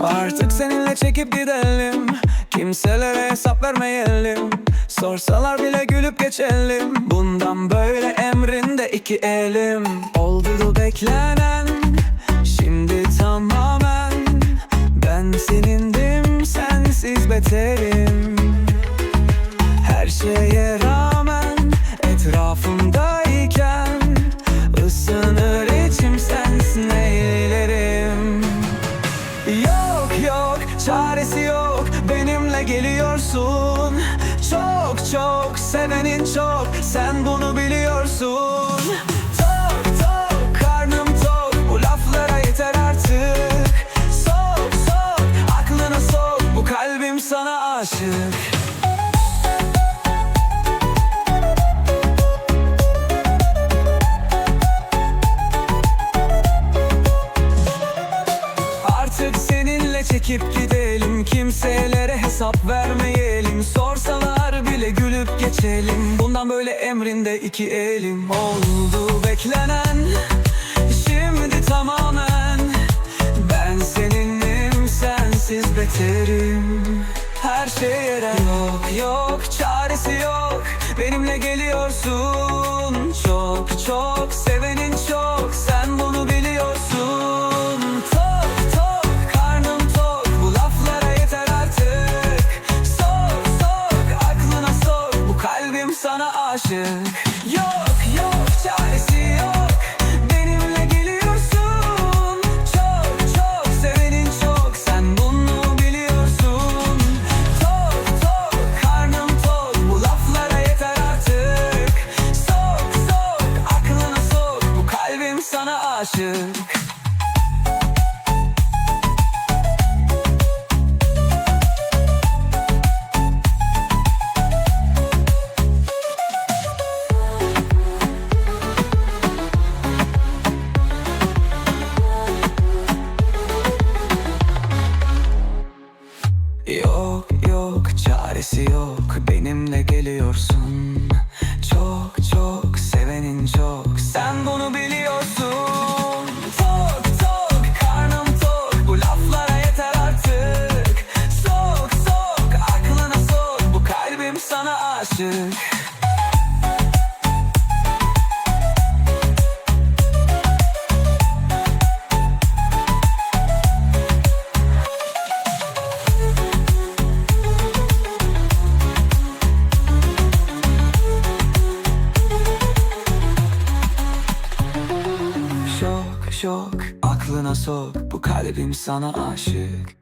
Artık seninle çekip gidelim. Kimselere hesap vermeyelim. Sorsalar bile gülüp geçelim. Bundan böyle emrinde iki elim. Oldu beklenen Yok çaresi yok. Benimle geliyorsun. Çok çok sevenin çok. Sen bunu biliyorsun. Tok tok karnım tok. Bu laflara yeter artık. Sok sok aklına sok. Bu kalbim sana aşık seninle çekip gidelim. Kimselere hesap vermeyelim. Sorsalar bile gülüp geçelim. Bundan böyle emrinde iki elim Oldu. Beklenen Şimdi tamamen. Ben seninim sensiz beterim. Her şeye Yok yok çaresi yok. Benimle geliyorsun aşık çaresi yok benimle geliyorsun. Çok çok sevenin çok sen bunu biliyorsun. Tok tok karnım tok bu laflara yeter artık. Sok sok aklına sok bu kalbim sana aşık şok aklına sok bu kalbim sana aşık